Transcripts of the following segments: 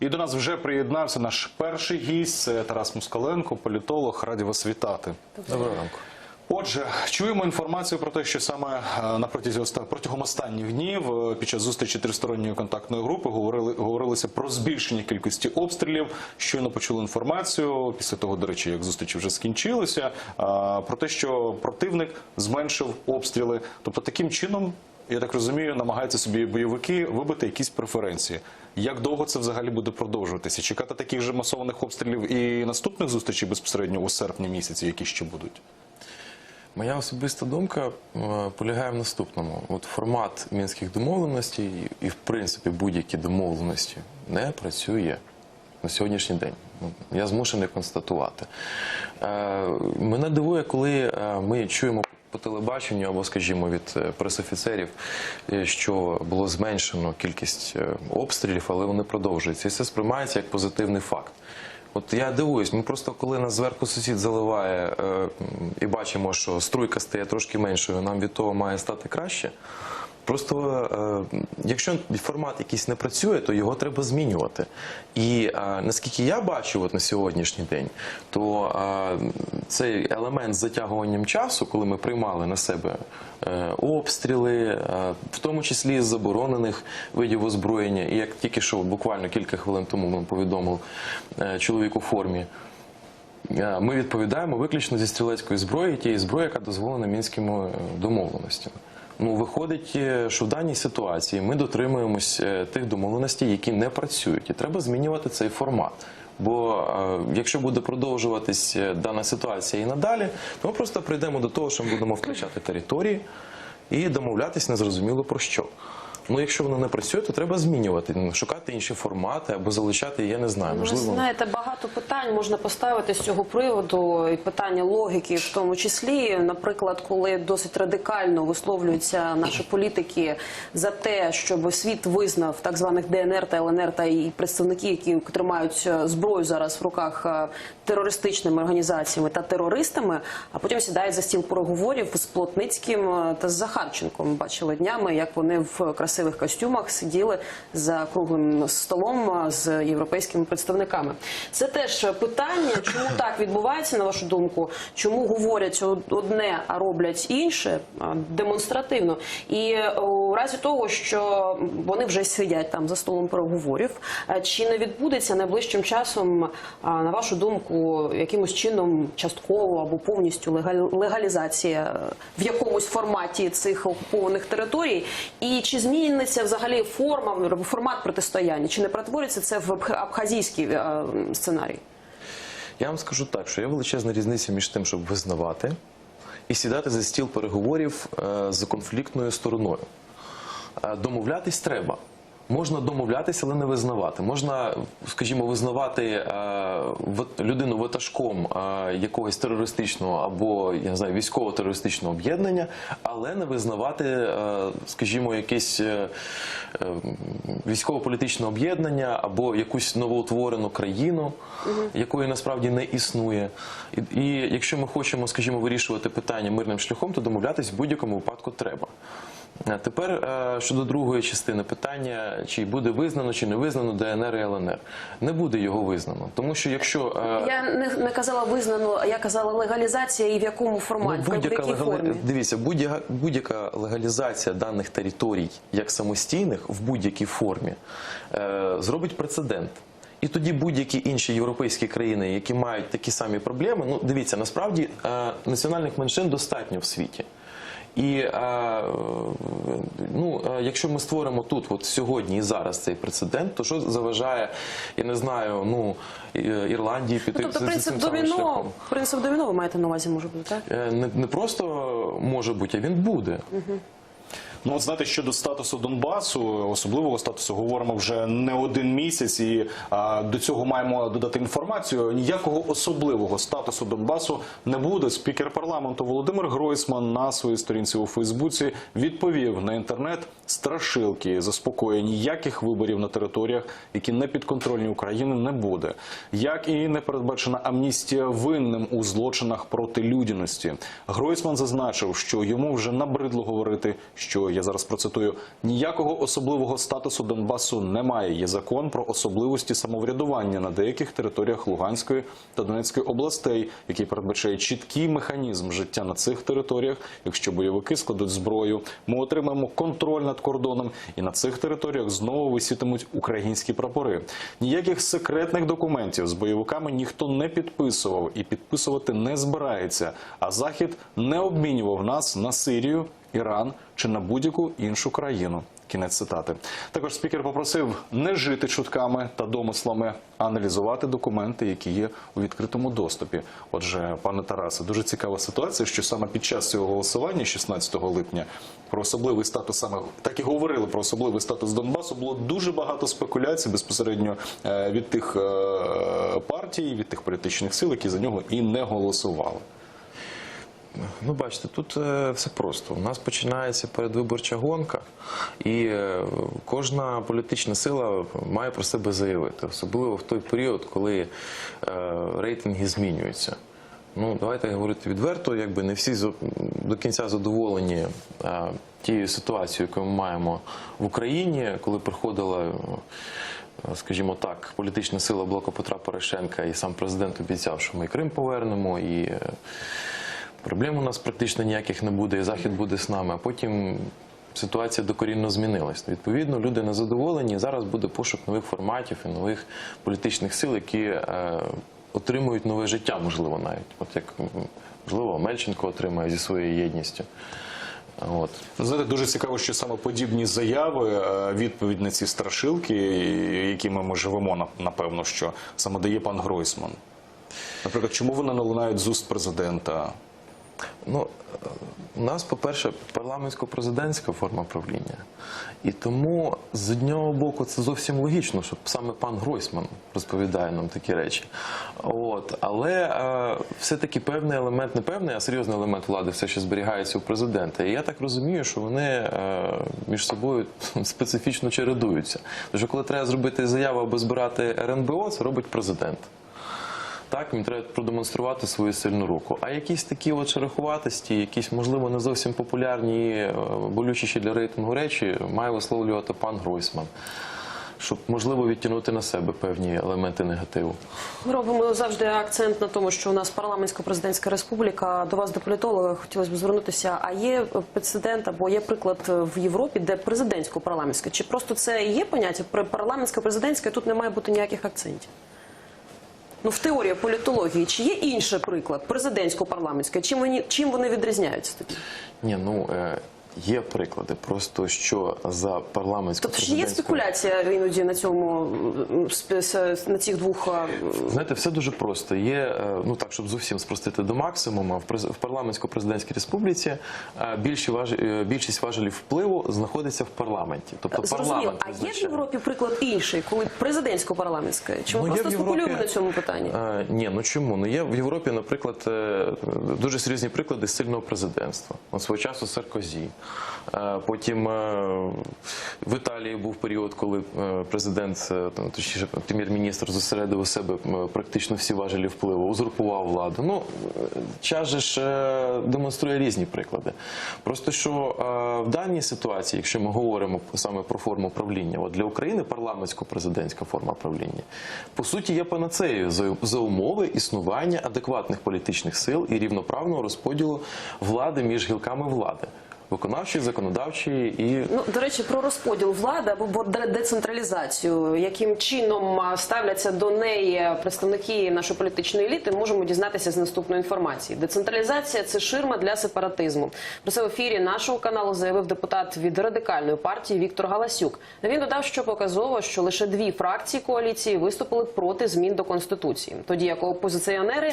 І до нас вже приєднався наш перший гість це Тарас Москаленко, політолог. Раді вас вітати. Доброго ранку. Отже, чуємо інформацію про те, що саме е, на протязі протягом останніх днів е, під час зустрічі тристоронньої контактної групи говорили говорилося про збільшення кількості обстрілів. Щойно почули інформацію після того, до речі, як зустрічі вже скінчилися, е, про те, що противник зменшив обстріли. Тобто, таким чином, я так розумію, намагаються собі бойовики вибити якісь преференції. Як довго це взагалі буде продовжуватися? Чекати таких же масованих обстрілів і наступних зустрічей безпосередньо у серпні місяці, які ще будуть? Моя особиста думка е, полягає в наступному: от формат мінських домовленостей і, в принципі, будь-які домовленості не працює на сьогоднішній день. Ну, Я змушений констатувати. Е, мене дивує, коли е, ми чуємо по телебаченню або, скажімо, від е, пресофіцерів, е, що було зменшено кількість е, обстрілів, але вони продовжуються. І це сприймається як позитивний факт. От я дивуюсь, ми просто коли нас зверху сусід заливає і бачимо, що струйка стає трошки меншою, нам від того має стати краще. Просто е, якщо формат якийсь не працює, то його треба змінювати. І е, наскільки я бачу от на сьогоднішній день, то е, цей елемент з затягуванням часу, коли ми приймали на себе обстріли, в тому числі з заборонених видів озброєння, і як тільки що буквально кілька хвилин тому ми повідомив чоловік у формі. Ми відповідаємо виключно зі стрілецької зброї, тієї зброї, яка дозволена мінськими домовленостями. Ну, виходить, е, що в даній ситуації ми дотримуємось е, тих домовленостей, які не працюють, і треба змінювати цей формат. Бо е, якщо буде продовжуватись дана ситуація і надалі, то ми просто прийдемо до того, що ми будемо втрачати території і домовлятись незрозуміло про що. Ну, якщо воно не працює, то треба змінювати, ну, шукати інші формати або залишати, я не знаю, Ви можливо. знаєте, багато питань можна поставити з цього приводу, і питання логіки, в тому числі, наприклад, коли досить радикально висловлюються наші політики за те, щоб світ визнав так званих ДНР та ЛНР та і представники, які тримають зброю зараз в руках е, терористичними організаціями та терористами, а потім сідають за стіл переговорів з Плотницьким е, та з Захарченком. Бачили днями, як вони в красивих костюмах сиділи за круглим столом з європейськими представниками. Це теж питання, чому так відбувається, на вашу думку? Чому говорять одне, а роблять інше демонстративно? І е, у разі того, що вони вже сидять там за столом переговорів, е, чи не відбудеться найближчим часом, на вашу думку, якимось чином частково або повністю легалізація е, в якомусь форматі цих окупованих територій? І чи зміниться взагалі форма формат протистояння? Чи не перетвориться це в абх- абхазійський е, сценарій? Я вам скажу так, що є величезна різниця між тим, щоб визнавати і сідати за стіл переговорів е, з конфліктною стороною. Е, Домовлятись треба. Можна домовлятися, але не визнавати. Можна, скажімо, визнавати е, людину ватажком е, якогось терористичного або я не знаю, військово-терористичного об'єднання, але не визнавати, е, скажімо, якесь е, військово-політичне об'єднання або якусь новоутворену країну, якої насправді не існує. І, і якщо ми хочемо, скажімо, вирішувати питання мирним шляхом, то домовлятись в будь-якому випадку треба. Тепер е, щодо другої частини питання, чи буде визнано, чи не визнано ДНР і ЛНР. Не буде його визнано, тому що якщо е, Я не, не казала визнано, я казала легалізація і в якому форматі, Ну, в будь-яка якій легали- формі. Дивіться, будь-яка будь-яка легалізація даних територій як самостійних в будь-якій формі е, зробить прецедент. І тоді будь-які інші європейські країни, які мають такі самі проблеми, ну дивіться, насправді е, національних меншин достатньо в світі. І е, ну, е, якщо ми створимо тут, от сьогодні і зараз цей прецедент, то що заважає, я не знаю, ну Ірландії піти Ну, тобто принцип доміно, шляхом? принцип доміно ви маєте на увазі, може бути, так? Е, не, не просто може бути, а він буде. Ну, от знаєте, щодо статусу Донбасу, особливого статусу, говоримо вже не один місяць, і а, до цього маємо додати інформацію. Ніякого особливого статусу Донбасу не буде. Спікер парламенту Володимир Гройсман на своїй сторінці у Фейсбуці відповів на інтернет страшилки, заспокоює ніяких виборів на територіях, які не підконтрольні України, не буде. Як і не передбачена амністія винним у злочинах проти людяності. Гройсман зазначив, що йому вже набридло говорити щось що я зараз процитую: ніякого особливого статусу Донбасу немає. Є закон про особливості самоврядування на деяких територіях Луганської та Донецької областей, який передбачає чіткий механізм життя на цих територіях. Якщо бойовики складуть зброю, ми отримаємо контроль над кордоном, і на цих територіях знову висітимуть українські прапори. Ніяких секретних документів з бойовиками ніхто не підписував і підписувати не збирається. А Захід не обмінював нас на Сирію, Іран чи на будь-яку іншу країну. Кінець цитати. Також спікер попросив не жити чутками та домислами, а аналізувати документи, які є у відкритому доступі. Отже, пане Тарасе, дуже цікава ситуація, що саме під час цього голосування, 16 липня, про особливий статус саме так і говорили про особливий статус Донбасу. Було дуже багато спекуляцій безпосередньо е, від тих е, партій, від тих політичних сил, які за нього і не голосували. Ну, бачите, тут е, все просто. У нас починається передвиборча гонка, і е, кожна політична сила має про себе заявити, особливо в той період, коли е, рейтинги змінюються. Ну, давайте говорити відверто, якби не всі до кінця задоволені тією ситуацією, яку ми маємо в Україні, коли приходила. Скажімо так, політична сила блоку Петра Порошенка і сам президент обіцяв, що ми Крим повернемо, і Проблем у нас практично ніяких не буде, і захід буде з нами. А потім ситуація докорінно змінилась. Відповідно, люди незадоволені. Зараз буде пошук нових форматів і нових політичних сил, які е, отримують нове життя, можливо, навіть. От як можливо, Мельченко отримає зі своєю єдністю. От. Знаєте, дуже цікаво, що саме подібні заяви, е, відповідь на ці страшилки, якими ми живемо, напевно, що саме дає пан Гройсман. Наприклад, чому вони не лунають з уст президента? Ну, у нас, по-перше, парламентсько-президентська форма правління. І тому з одного боку це зовсім логічно, що саме пан Гройсман розповідає нам такі речі. От. Але е, все-таки певний елемент, не певний, а серйозний елемент влади все ще зберігається у президента. І я так розумію, що вони е, між собою специфічно чередуються. Що коли треба зробити заяву або збирати РНБО, це робить президент. Так, їм треба продемонструвати свою сильну руку. А якісь такі от шероховатості, якісь, можливо, не зовсім популярні, е, болючіші для рейтингу речі, має висловлювати пан Гройсман, щоб, можливо, відтягнути на себе певні елементи негативу. Ми робимо завжди акцент на тому, що у нас парламентсько-президентська республіка. До вас, до політолога, хотілося б звернутися. А є прецедент або є приклад в Європі, де президентсько-парламентська? Чи просто це є поняття При- парламентсько-президентська, тут не має бути ніяких акцентів? Ну, в теорії політології, чи є інший приклад президентсько-парламентська? Чим вони, чим вони відрізняються? Ні, ну е, є приклади, просто що за парламентсько Тобто, чи є спекуляція іноді на цьому на цих двох а, Знаєте, все дуже просто. Є, е, ну так, щоб зовсім спростити до максимуму, в през- парламентсько-президентській республіці е, більші важ... е, більшість важелів впливу знаходиться в парламенті. Тобто Зрозуміло. парламент А є в. Європі приклад інший, коли президентсько-парламентська? Чи ми Ну, просто в Європі- на цьому питанні? Е, ні, ну чому? Ну є в Європі, наприклад, дуже серйозні приклади сильного президентства. От свого часу Саркозі. Е, Потім е, в Італії був період, коли е, президент, точніше, прем'єр-міністр зосередив у себе практично всі важелі впливу, узурпував владу. Ну, час же ж демонструє різні приклади. Просто що в даній ситуації, якщо ми говоримо саме про форму правління, от для України парламентсько-президентська форма правління, по суті, є панацеєю за умови існування адекватних політичних сил і рівноправного розподілу влади між гілками влади. Виконавчої, законодавчої і Ну, до речі, про розподіл влади або де- децентралізацію, яким чином ставляться до неї представники нашої політичної еліти, можемо дізнатися з наступної інформації. Децентралізація це ширма для сепаратизму. Про це в ефірі нашого каналу заявив депутат від радикальної партії Віктор Галасюк. Він додав, що показово, що лише дві фракції коаліції виступили проти змін до конституції, тоді як опозиціонери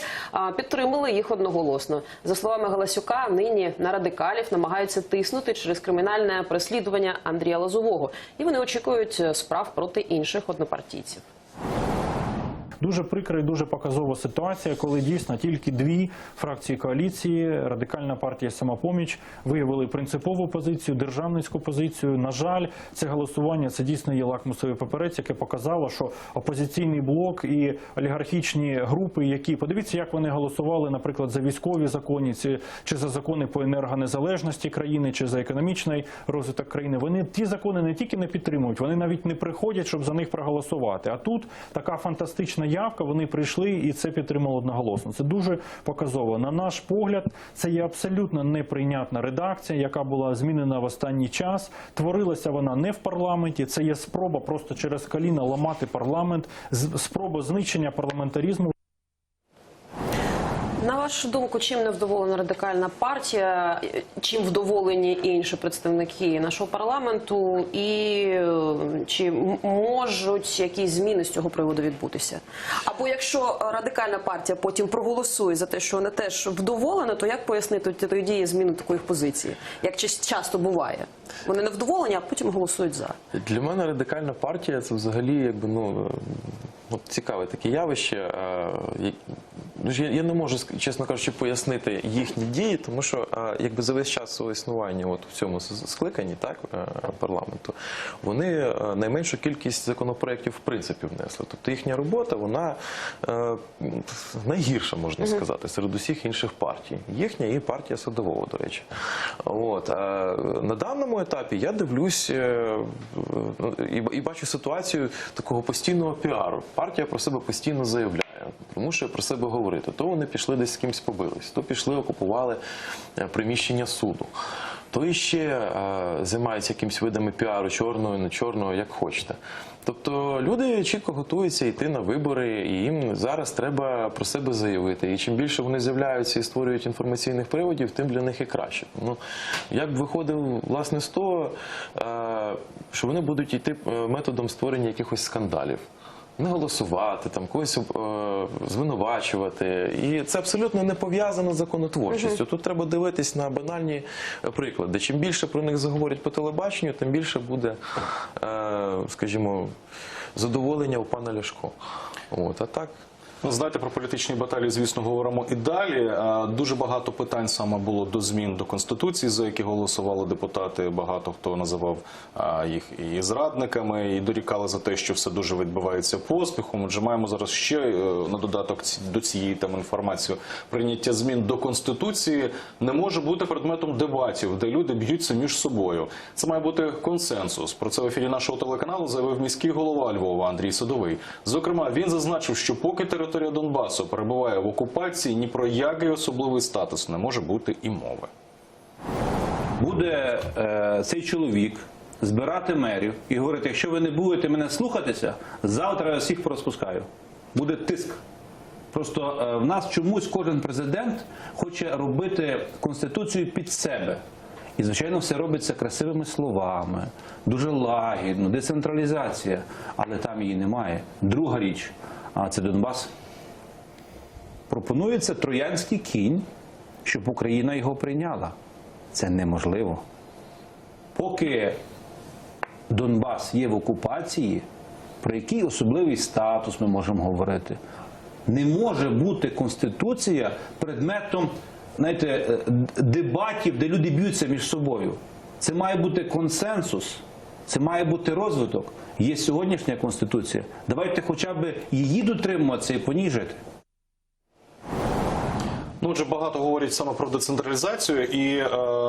підтримали їх одноголосно. За словами Галасюка, нині на радикалів намагаються тиснути через кримінальне переслідування Андрія Лозового, і вони очікують е, справ проти інших однопартійців. Дуже прикра і дуже показова ситуація, коли дійсно тільки дві фракції коаліції, радикальна партія самопоміч, виявили принципову позицію, державницьку позицію. На жаль, це голосування це дійсно є лакмусовий паперець, яке показало, що опозиційний блок і олігархічні групи, які подивіться, як вони голосували, наприклад, за військові закони, чи за закони по енергонезалежності країни, чи за економічний розвиток країни. Вони ті закони не тільки не підтримують, вони навіть не приходять, щоб за них проголосувати. А тут така фантастична явка. Вони прийшли і це підтримало одноголосно. Це дуже показово. На наш погляд, це є абсолютно неприйнятна редакція, яка була змінена в останній час. Творилася вона не в парламенті. Це є спроба просто через коліна ламати парламент, спроба знищення парламентаризму. На вашу думку, чим не вдоволена радикальна партія, чим вдоволені інші представники нашого парламенту, і е, чи можуть якісь зміни з цього приводу відбутися? Або якщо радикальна партія потім проголосує за те, що вона теж вдоволена, то як пояснити тоді зміну такої позиції? Як ча- часто буває? Вони не вдоволені, а потім голосують за. Для мене радикальна партія це взагалі якби ну. е, От цікаве таке явище. Я- ну, Я, не можу, чесно кажучи, пояснити їхні дії, тому що якби за весь час свого існування от в цьому скликанні так, е, парламенту, вони е, найменшу кількість законопроєктів в принципі внесли. Тобто їхня робота, вона е, найгірша, можна сказати, серед усіх інших партій. Їхня і партія Садового, до речі. От, на даному етапі я дивлюсь ну, і бачу ситуацію такого постійного піару. Партія про себе постійно заявляє. Примушує про себе говорити. То вони пішли десь з кимось побились, то пішли, окупували е, приміщення суду, то іще е, займаються якимись видами піару, чорного, не чорного, як хочете. Тобто люди чітко готуються йти на вибори, і їм зараз треба про себе заявити. І чим більше вони з'являються і створюють інформаційних приводів, тим для них і краще. Ну як виходив власне з того, е, що вони будуть йти методом створення якихось скандалів. Не голосувати, там когось е, звинувачувати, і це абсолютно не пов'язано з законотворчістю. Тут треба дивитись на банальні приклади. Чим більше про них заговорять по телебаченню, тим більше буде, е, скажімо, задоволення у пана Ляшко. От а так. Ну, знаєте, про політичні баталії, звісно, говоримо і далі. Дуже багато питань саме було до змін до конституції, за які голосували депутати. Багато хто називав їх і зрадниками, і дорікали за те, що все дуже відбувається поспіхом. Отже, маємо зараз ще е, на додаток до цієї там інформації. Прийняття змін до конституції не може бути предметом дебатів, де люди б'ються між собою. Це має бути консенсус. Про це в ефірі нашого телеканалу заявив міський голова Львова Андрій Садовий. Зокрема, він зазначив, що поки територія Донбасу перебуває в окупації, ні про який особливий статус не може бути і мови. буде е, цей чоловік збирати мерів і говорити, якщо ви не будете мене слухатися, завтра я всіх порозпускаю. Буде тиск. Просто е, в нас чомусь кожен президент хоче робити конституцію під себе. І, звичайно, все робиться красивими словами, дуже лагідно, децентралізація, але там її немає. Друга річ, а це Донбас. Пропонується троянський кінь, щоб Україна його прийняла. Це неможливо. Поки Донбас є в окупації, про який особливий статус ми можемо говорити? Не може бути Конституція предметом знаєте, е, дебатів, де люди б'ються між собою. Це має бути консенсус, це має бути розвиток. Є сьогоднішня Конституція. Давайте хоча б її дотримуватися і поніжити. Ну, отже, багато говорять саме про децентралізацію і е,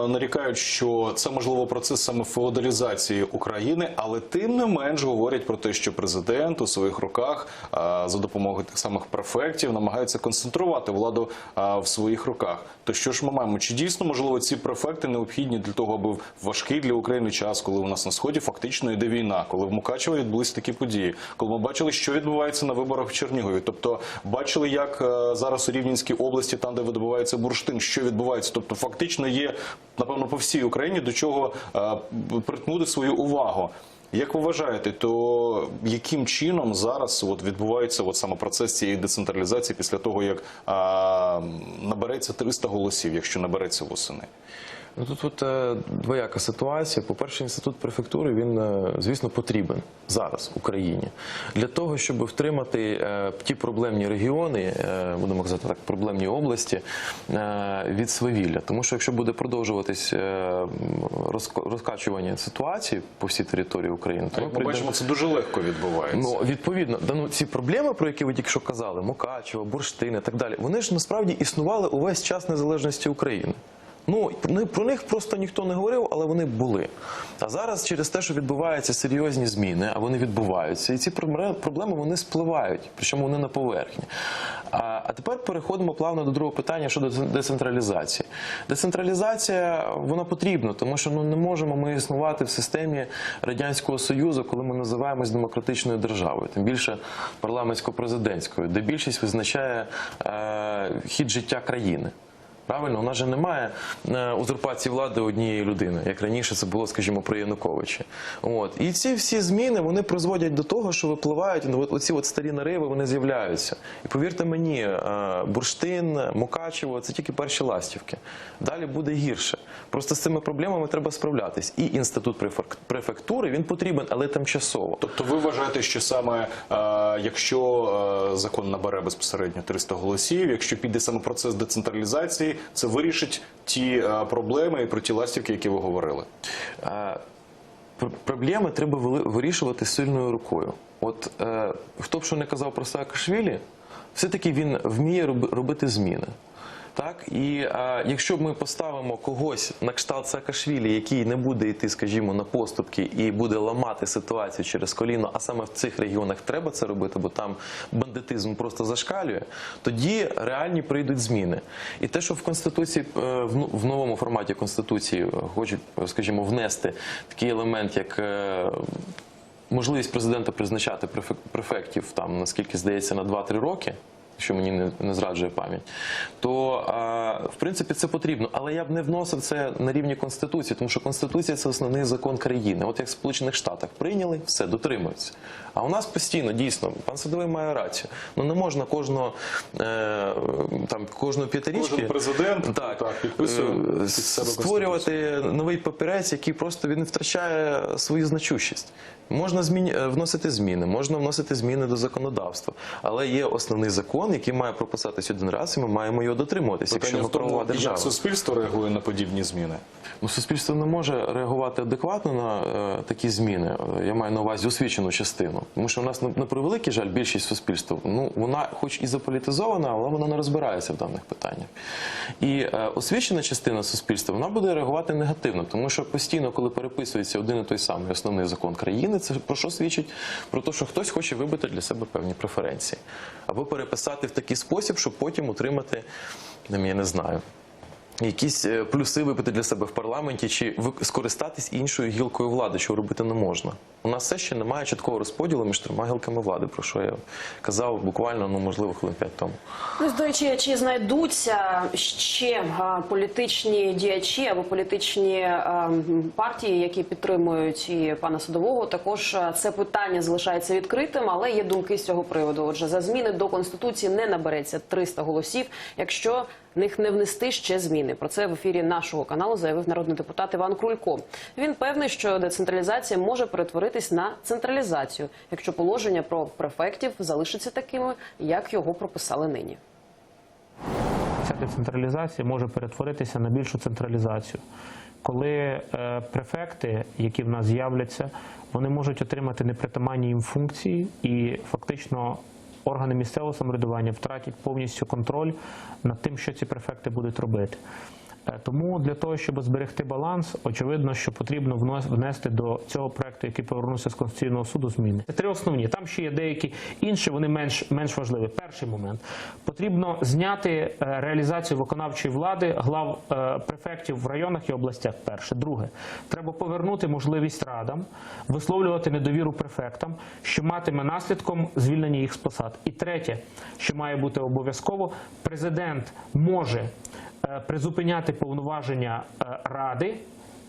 нарікають, що це можливо процес саме феодалізації України, але тим не менш говорять про те, що президент у своїх руках е, за допомогою тих самих префектів намагається концентрувати владу е, в своїх руках. То що ж ми маємо? Чи дійсно можливо ці префекти необхідні для того, аби в важкий для України час, коли у нас на сході фактично йде війна, коли в Мукачево відбулись такі події, коли ми бачили, що відбувається на виборах в Чернігові, тобто бачили, як е, зараз у Рівненській області, там де видобувається бурштин, що відбувається. Тобто, фактично є напевно по всій Україні до чого притнути свою увагу. Як ви вважаєте, то яким чином зараз от відбувається от саме процес цієї децентралізації після того, як а, набереться 300 голосів, якщо набереться восени? Ну тут от е, двояка ситуація. По-перше, інститут префектури він, е, звісно, потрібен зараз Україні для того, щоб втримати е, ті проблемні регіони, будемо казати так, проблемні області від свавілля. Тому що якщо буде продовжуватись розк- розкачування ситуації по всій території України, то Як ми бачимо, це дуже легко відбувається. Ну, відповідно, да, ну, ці проблеми, про які ви тільки що казали, Мукачево, бурштини, і так далі, вони ж насправді існували увесь час незалежності України. Ну, про них просто ніхто не говорив, але вони були. А зараз через те, що відбуваються серйозні зміни, а вони відбуваються, і ці проблеми, вони спливають, причому вони на поверхні. А, а тепер переходимо плавно до другого питання щодо децентралізації. Децентралізація вона потрібна, тому що ну не можемо ми існувати в системі радянського союзу, коли ми називаємось демократичною державою, тим більше парламентсько-президентською, де більшість визначає е, хід життя країни. Правильно, у нас же немає е, узурпації влади однієї людини, як раніше це було, скажімо, при Януковичі. От і ці всі зміни вони призводять до того, що випливають ну, от, оці от старі нариви, вони з'являються. І повірте мені, е, бурштин, Мукачево це тільки перші ластівки. Далі буде гірше. Просто з цими проблемами треба справлятись. І інститут префек- префектури він потрібен, але тимчасово. Тобто ви вважаєте, що саме е, якщо закон набере безпосередньо 300 голосів, якщо піде саме процес децентралізації, це вирішить ті е, проблеми і про ті ластівки, які ви говорили. Е, Проблеми треба вирішувати сильною рукою. От е, хто б що не казав про Саакашвілі, все-таки він вміє робити зміни. Так, і е, якщо ми поставимо когось на кшталт Саакашвілі, який не буде йти, скажімо, на поступки і буде ламати ситуацію через коліно, а саме в цих регіонах треба це робити, бо там бандитизм просто зашкалює, тоді реальні прийдуть зміни. І те, що в конституції е, в ну- новому форматі конституції е, хочуть, скажімо, внести такий елемент, як е, можливість президента призначати префектів там, наскільки здається, на 2-3 роки. Якщо мені не, не зраджує пам'ять, то в принципі це потрібно. Але я б не вносив це на рівні конституції, тому що конституція це основний закон країни. От як в Сполучених Штатах прийняли, все дотримуються. А у нас постійно дійсно пан Садовий має рацію. Ну не можна кожного е, там кожної п'ятирічки Кожен президент, так, так, підписує е, під створювати новий папірець, який просто він втрачає свою значущість. Можна змін... вносити зміни, можна вносити зміни до законодавства, але є основний закон, який має прописатись один раз, і ми маємо його дотримуватися, якщо ми в правова як суспільство реагує на подібні зміни. Ну, суспільство не може реагувати адекватно на е, такі зміни. Я маю на увазі освічену частину. Тому що у нас на, на превеликий жаль, більшість суспільства, ну вона, хоч і заполітизована, але вона не розбирається в даних питаннях. І е, освічена частина суспільства вона буде реагувати негативно, тому що постійно, коли переписується один і той самий основний закон країни, це про що свідчить? Про те, що хтось хоче вибити для себе певні преференції, або переписати в такий спосіб, щоб потім отримати, я не знаю якісь е, плюси випити для себе в парламенті чи скористатись іншою гілкою влади, що робити не можна. У нас все ще немає чіткого розподілу між трьома гілками влади, про що я казав буквально, ну можливо, хвилин п'ять тому. Ну, до речі, чи знайдуться ще політичні діячі або політичні партії, які підтримують і пана Садового? Також це питання залишається відкритим, але є думки з цього приводу. Отже, за зміни до конституції не набереться 300 голосів, якщо в них не внести ще зміни. Про це в ефірі нашого каналу заявив народний депутат Іван Крулько. Він певний, що децентралізація може перетворитись на централізацію, якщо положення про префектів залишаться такими, як його прописали нині. ця децентралізація може перетворитися на більшу централізацію. Коли е, префекти, які в нас з'являться, вони можуть отримати непритаманні їм функції і фактично. Органи місцевого самоврядування втратять повністю контроль над тим, що ці префекти будуть робити. Е, Тому для того, щоб зберегти баланс, очевидно, що потрібно внести до цього проекту, який повернувся з конституційного суду, зміни. Три основні. Там ще є деякі інші, вони менш менш важливі. Перший момент потрібно зняти е, реалізацію виконавчої влади глав е, префектів в районах і областях. Перше, друге, треба повернути можливість радам висловлювати недовіру префектам, що матиме наслідком звільнення їх з посад. І третє, що має бути обов'язково, президент може призупиняти повноваження е, ради.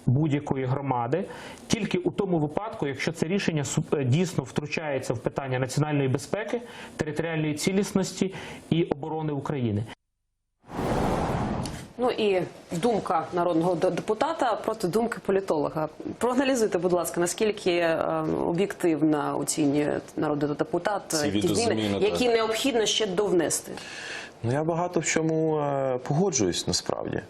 Будь-якої громади тільки у тому випадку, якщо це рішення е, дійсно втручається в питання національної безпеки, територіальної цілісності і оборони України. Ну і думка народного депутата проти думки політолога. Проаналізуйте, будь ласка, наскільки е, об'єктивно оцінює народний депутат ті зміни, які необхідно ще довнести. Ну я багато в чому е, погоджуюсь насправді,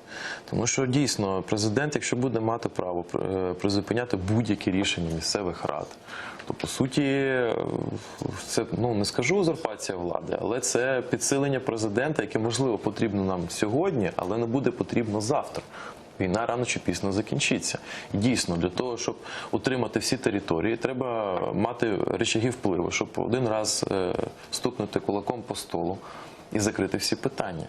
тому що дійсно президент, якщо буде мати право е, призупиняти будь-які рішення місцевих рад, то по суті е, це ну не скажу узурпація влади, але це підсилення президента, яке можливо потрібно нам сьогодні, але не буде потрібно завтра. Війна рано чи пізно закінчиться. І дійсно, для того, щоб утримати всі території, треба мати речаги впливу, щоб один раз стукнути кулаком по столу і закрити всі питання.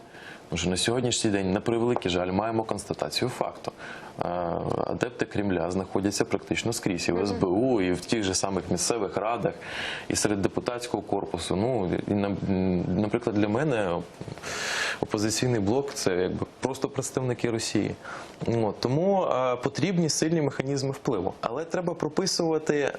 Тому що на сьогоднішній день, на превеликий жаль, маємо констатацію факту. Е, Адепти Кремля знаходяться практично скрізь і в СБУ, і в тих же самих місцевих радах, і серед депутатського корпусу. Ну, і, наприклад, для мене опозиційний блок це якби просто представники Росії. От, тому е, потрібні сильні механізми впливу. Але треба прописувати.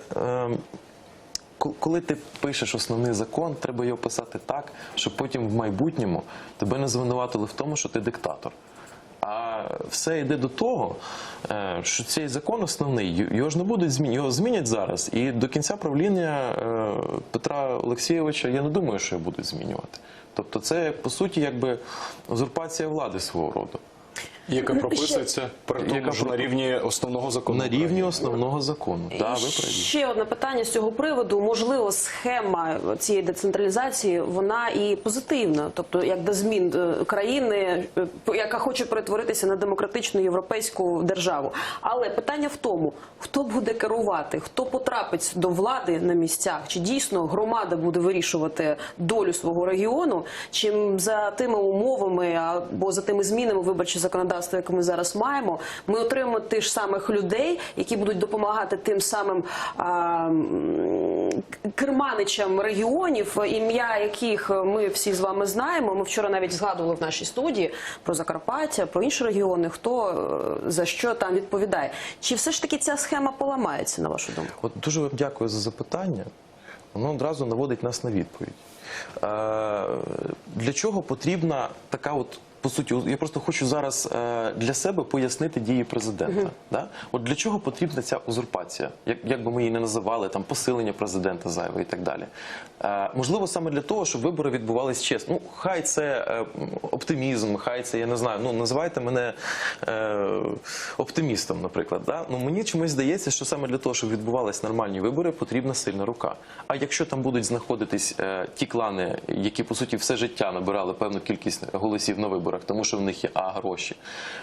Ко- коли ти пишеш основний закон, треба його писати так, щоб потім в майбутньому тебе не звинуватили в тому, що ти диктатор. А все йде до того, е, що цей закон основний, його ж не будуть змінювати, його змінять зараз. І до кінця правління е, Петра Олексійовича я не думаю, що його будуть змінювати. Тобто, це по суті якби узурпація влади свого роду. Яка прописується при тому, Яка що на рівні основного закону. На рівні основного закону. Да, ви. Ще одне питання з цього приводу. Можливо, схема цієї децентралізації вона і позитивна, тобто як до змін е, країни, е, яка хоче перетворитися на демократичну європейську державу. Але питання в тому, хто буде керувати, хто потрапить до влади на місцях, чи дійсно громада буде вирішувати долю свого регіону, чи за тими умовами або за тими змінами виборчого законодавства, яке ми зараз маємо, ми отримаємо тих ж самих людей, які будуть допомагати тим самим а, керманичам регіонів, ім'я яких ми всі з вами знаємо. Ми вчора навіть згадували в нашій студії про Закарпаття, про інші регіони, хто е, за що там відповідає. Чи все ж таки ця схема поламається, на вашу думку? От дуже вам дякую за запитання. Воно одразу наводить нас на відповідь. Е, для чого потрібна така от. По суті, я просто хочу зараз е, для себе пояснити дії президента. Да? От для чого потрібна ця узурпація, як, як би ми її не називали, там посилення президента зайве і так далі. Е, можливо, саме для того, щоб вибори відбувались чесно. Ну, хай це е, оптимізм, хай це я не знаю. Ну називайте мене е, оптимістом, наприклад. Да? Ну мені чомусь здається, що саме для того, щоб відбувались нормальні вибори, потрібна сильна рука. А якщо там будуть знаходитись е, ті клани, які по суті все життя набирали певну кількість голосів на виборах, тому що в них є а гроші,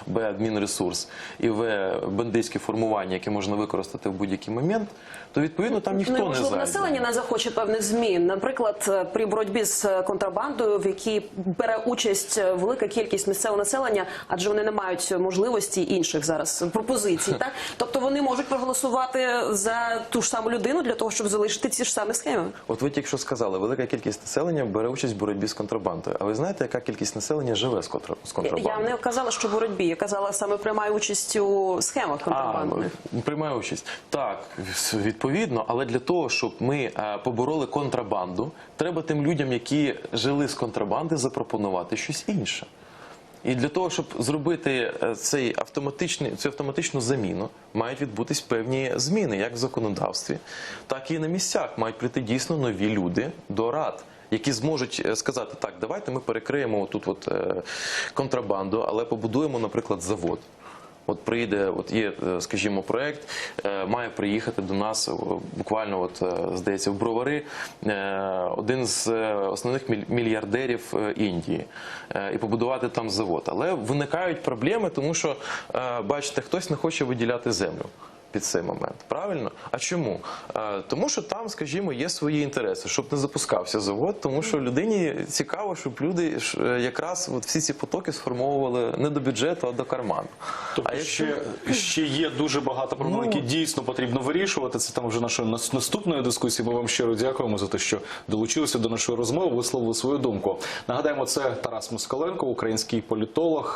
б адмінресурс і в бандитське формування, яке можна використати в будь-який момент, то відповідно там ніхто ну, не зайде. населення не захоче певних змін. Наприклад, е, при боротьбі з е, контрабандою, в якій бере участь е, велика кількість місцевого населення, адже вони не мають можливості інших зараз пропозицій. Так, тобто вони можуть проголосувати за ту ж саму людину для того, щоб залишити ці ж самі схеми. От ви тільки що сказали, велика кількість населення бере участь в боротьбі з контрабандою. А ви знаєте, яка кількість населення живе з контра- з Я не казала, що в боротьбі, я казала саме приймає участь у схемах контрабандних. А, приймає участь. Так, відповідно, але для того, щоб ми е, побороли контрабанду, треба тим людям, які жили з контрабанди, запропонувати щось інше. І для того, щоб зробити е, цей автоматичний, цю автоматичну заміну, мають відбутись певні зміни, як в законодавстві, так і на місцях. Мають прийти дійсно нові люди до рад. Які зможуть е, сказати, так, давайте ми перекриємо тут от, е, контрабанду, але побудуємо, наприклад, завод. От прийде, от є, е, скажімо, проект, має приїхати до нас буквально, от здається, в бровари один з основних мільярдерів Індії і побудувати там завод. Але виникають проблеми, тому що бачите, хтось не хоче виділяти землю. Під цей момент, правильно? А чому? Е, Тому що там, скажімо, є свої інтереси, щоб не запускався завод, тому що людині цікаво, щоб люди е, якраз от всі ці потоки сформовували не до бюджету, а до карману. Тобто а якщо ще, ще є дуже багато проблем, Ну, які дійсно потрібно вирішувати. Це там вже нашої наступної дискусії. Ми вам щиро дякуємо за те, що долучилися до нашої розмови, висловили свою думку. Нагадаємо, це Тарас Москаленко, український політолог.